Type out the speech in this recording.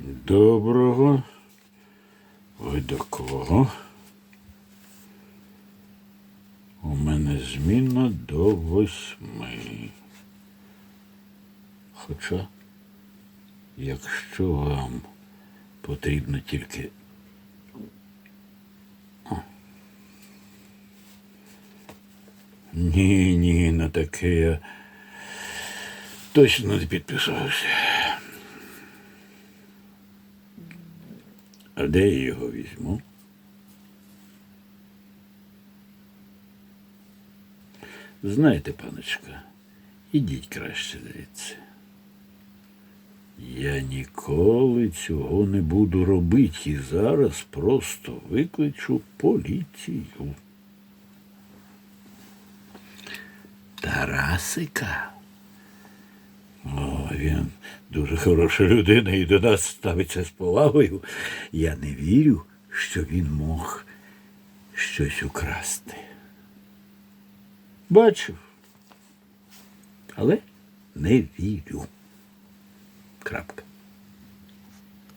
Доброго. Ви до кого? У мене зміна до восьми. Хоча, якщо вам потрібно тільки. О. Ні, ні, на таке я точно не підписався. А де я його візьму? Знаєте, паночка, ідіть краще звідси. Я ніколи цього не буду робити і зараз просто викличу поліцію. Тарасика. Він дуже хороша людина і до нас ставиться з повагою. Я не вірю, що він мог щось украсти. Бачив, але не вірю. Крапка.